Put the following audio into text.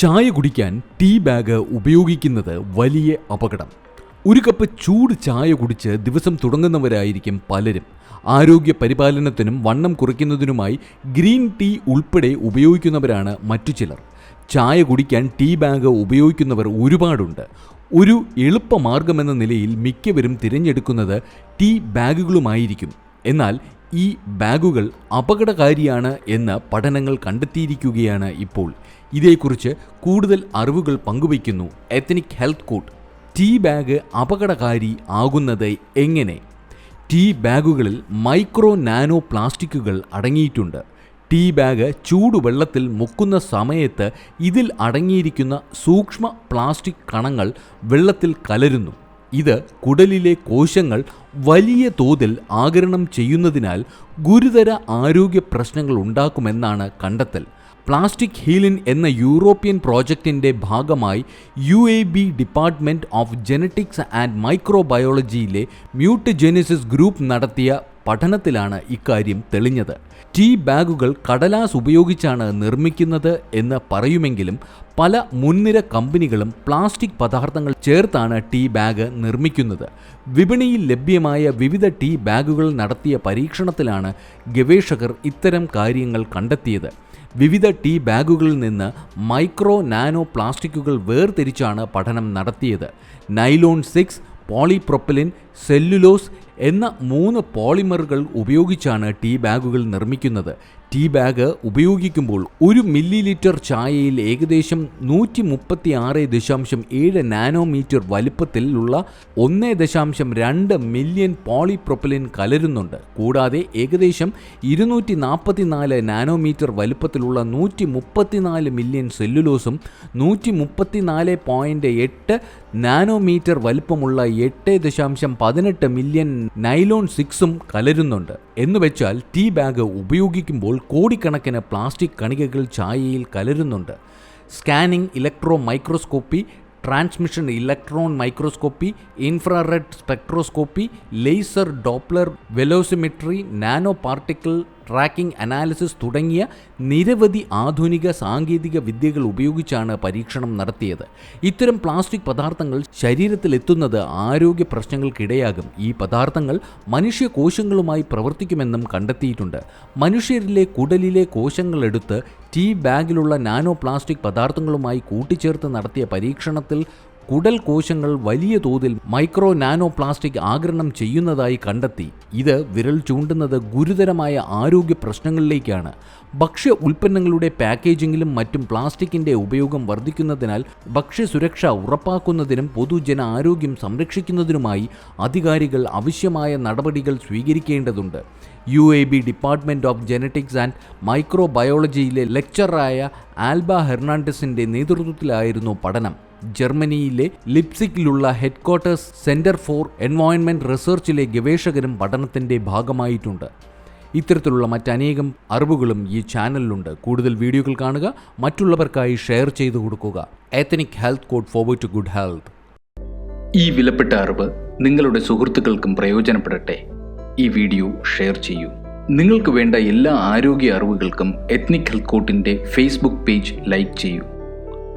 ചായ കുടിക്കാൻ tea bag ഉപയോഗിക്കുന്നത് വലിയ അപകടം. ഒരു കപ്പ് ചൂട് ചായ കുടിച്ച് ദിവസം തുടങ്ങുന്നവരായിരിക്കും പലരും. ആരോഗ്യ പരിപാലനത്തിനും വണ്ണം കുറയ്ക്കുന്നതിനുമായി ഗ്രീൻ ടീ ഉൾപ്പെടെ ഉപയോഗിക്കുന്നവരാണ് മറ്റു ചിലർ. ചായ കുടിക്കാൻ ടീ ബാഗ് ഉപയോഗിക്കുന്നവർ ഒരുപാടുണ്ട്. ഒരു എളുപ്പമാർഗമെന്ന നിലയിൽ മിക്കവരും തിരഞ്ഞെടുക്കുന്നത് ടീ ബാഗുകളുമായിരിക്കും. എന്നാൽ ഈ ബാഗുകൾ അപകടകാരിയാണ് എന്ന് പഠനങ്ങൾ കണ്ടെത്തിയിരിക്കുകയാണ് ഇപ്പോൾ. ഇതേക്കുറിച്ച് കൂടുതൽ അറിവുകൾ പങ്കുവയ്ക്കുന്നു ethnic health code. Tea bag അപകടകാരി ആകുന്നത് എങ്ങനെ? ടീ ബാഗുകളിൽ മൈക്രോ നാനോ പ്ലാസ്റ്റിക്കുകൾ അടങ്ങിയിട്ടുണ്ട്. ടീ ബാഗ് ചൂടുവെള്ളത്തിൽ മുക്കുന്ന സമയത്ത് ഇതിൽ അടങ്ങിയിരിക്കുന്ന സൂക്ഷ്മ പ്ലാസ്റ്റിക് കണങ്ങൾ വെള്ളത്തിൽ കലരുന്നു. ഇത് കുടലിലെ കോശങ്ങൾ വലിയ തോതിൽ ആകരണം ചെയ്യുന്നതിനാൽ ഗുരുതര ആരോഗ്യ പ്രശ്നങ്ങൾ ഉണ്ടാക്കുമെന്നാണ് കണ്ടെത്തൽ. പ്ലാസ്റ്റിക് ഹീലിൻ എന്ന യൂറോപ്യൻ പ്രോജക്റ്റിന്റെ ഭാഗമായി U A B department of genetics and മൈക്രോബയോളജിയിലെ mute mutagenesis group നടത്തിയ പഠനത്തിലാണ് ഇക്കാര്യം തെളിഞ്ഞത്. ടീ ബാഗുകൾ കടലാസ് ഉപയോഗിച്ചാണ് നിർമ്മിക്കുന്നത് എന്ന് പറയുമെങ്കിലും പല മുൻനിര കമ്പനികളും പ്ലാസ്റ്റിക് പദാർത്ഥങ്ങൾ ചേർത്താണ് ടീ ബാഗ് നിർമ്മിക്കുന്നത്. വിപണിയിൽ ലഭ്യമായ വിവിധ ടീ ബാഗുകൾ നടത്തിയ പരീക്ഷണത്തിലാണ് ഗവേഷകർ ഇത്തരം കാര്യങ്ങൾ കണ്ടെത്തിയത്. വിവിധ ടീ ബാഗുകളിൽ നിന്ന് മൈക്രോ നാനോ പ്ലാസ്റ്റിക്കുകൾ വേർതിരിച്ചാണ് പഠനം നടത്തിയത്. നൈലോൺ സിക്സ് പോളിപ്രൊപ്പലിൻ സെല്ലുലോസ് എന്ന മൂന്ന് പോളിമറുകൾ ഉപയോഗിച്ചാണ് ടീ ബാഗുകൾ നിർമ്മിക്കുന്നത്. ടീ ബാഗ് ഉപയോഗിക്കുമ്പോൾ ഒരു മില്ലി ലിറ്റർ ചായയിൽ ഏകദേശം നൂറ്റി മുപ്പത്തി ആറ് ദശാംശം ഏഴ് നാനോമീറ്റർ വലുപ്പത്തിലുള്ള ഒന്ന് ദശാംശം രണ്ട് മില്യൺ പോളിപ്രൊപ്പലിൻ കലരുന്നുണ്ട്. കൂടാതെ ഏകദേശം ഇരുന്നൂറ്റി നാൽപ്പത്തി നാല് നാനോമീറ്റർ വലുപ്പത്തിലുള്ള നൂറ്റി മുപ്പത്തിനാല് മില്യൺ സെല്ലുലോസും നൂറ്റി മുപ്പത്തിനാല് പോയിന്റ് എട്ട് നാനോമീറ്റർ വലുപ്പമുള്ള എട്ട് ദശാംശം പതിനെട്ട് മില്യൺ നൈലോൺ സിക്സും കലരുന്നുണ്ട്. എന്നുവെച്ചാൽ ടീ ബാഗ് ഉപയോഗിക്കുമ്പോൾ കോടിക്കണക്കിന് പ്ലാസ്റ്റിക് കണികകൾ ചായയിൽ കലരുന്നുണ്ട്. Scanning electro microscopy transmission electron microscopy infrared spectroscopy laser Doppler velocimetry nano particle tracking analysis തുടങ്ങിയ നിരവധി ആധുനിക സാങ്കേതിക വിദ്യകൾ ഉപയോഗിച്ചാണ് പരീക്ഷണം നടത്തിയത്. ഇത്തരം പ്ലാസ്റ്റിക് പദാർത്ഥങ്ങൾ ശരീരത്തിലെത്തുന്നത് ആരോഗ്യ പ്രശ്നങ്ങൾക്കിടയാകും. ഈ പദാർത്ഥങ്ങൾ മനുഷ്യ കോശങ്ങളുമായി പ്രവർത്തിക്കുമെന്നും കണ്ടെത്തിയിട്ടുണ്ട്. മനുഷ്യരിലെ കുടലിലെ കോശങ്ങളെടുത്ത് ടീ ബാഗിലുള്ള നാനോ പ്ലാസ്റ്റിക് പദാർത്ഥങ്ങളുമായി കൂട്ടിച്ചേർത്ത് നടത്തിയ പരീക്ഷണത്തിൽ കുടൽ കോശങ്ങൾ വലിയ തോതിൽ മൈക്രോ നാനോ പ്ലാസ്റ്റിക് ആഗിരണം ചെയ്യുന്നതായി കണ്ടെത്തി. ഇത് വിരൽ ചൂണ്ടുന്നത് ഗുരുതരമായ ആരോഗ്യ പ്രശ്നങ്ങളിലേക്കാണ്. ഭക്ഷ്യ ഉൽപ്പന്നങ്ങളുടെ പാക്കേജിംഗിലും മറ്റും പ്ലാസ്റ്റിക്കിന്റെ ഉപയോഗം വർദ്ധിക്കുന്നതിനാൽ ഭക്ഷ്യസുരക്ഷ ഉറപ്പാക്കുന്നതിനും പൊതുജന ആരോഗ്യം സംരക്ഷിക്കുന്നതിനുമായി അധികാരികൾ ആവശ്യമായ നടപടികൾ സ്വീകരിക്കേണ്ടതുണ്ട്. U A B department of genetics and മൈക്രോബയോളജിയിലെ ലെക്ചറായ ആൽബ ഹെർണാണ്ടസിന്റെ നേതൃത്വത്തിലായിരുന്നു പഠനം. ജർമ്മനിയിലെ ലിപ്സിക്കിലുള്ള ഹെഡ്ക്വാർട്ടേഴ്സ് സെന്റർ ഫോർ എൻവയോൺമെന്റ് റിസർച്ചിലെ ഗവേഷകരും പഠനത്തിന്റെ ഭാഗമായിട്ടുണ്ട്. ഇത്തരത്തിലുള്ള മറ്റനേകം അറിവുകളും ഈ ചാനലിലുണ്ട്. കൂടുതൽ വീഡിയോകൾ കാണുക മറ്റുള്ളവർക്കായി ഷെയർ ചെയ്തു കൊടുക്കുക. Ethnic health code forward to good health ഈ വിലപ്പെട്ട അറിവ് നിങ്ങളുടെ സുഹൃത്തുക്കൾക്കും പ്രയോജനപ്പെടട്ടെ. ഈ വീഡിയോ ഷെയർ ചെയ്യൂ. നിങ്ങൾക്ക് വേണ്ട എല്ലാ ആരോഗ്യ അറിവുകൾക്കും എത്നിക് ഹെൽത്ത് കോട്ടിന്റെ ഫേസ്ബുക്ക് പേജ് ലൈക്ക് ചെയ്യൂ.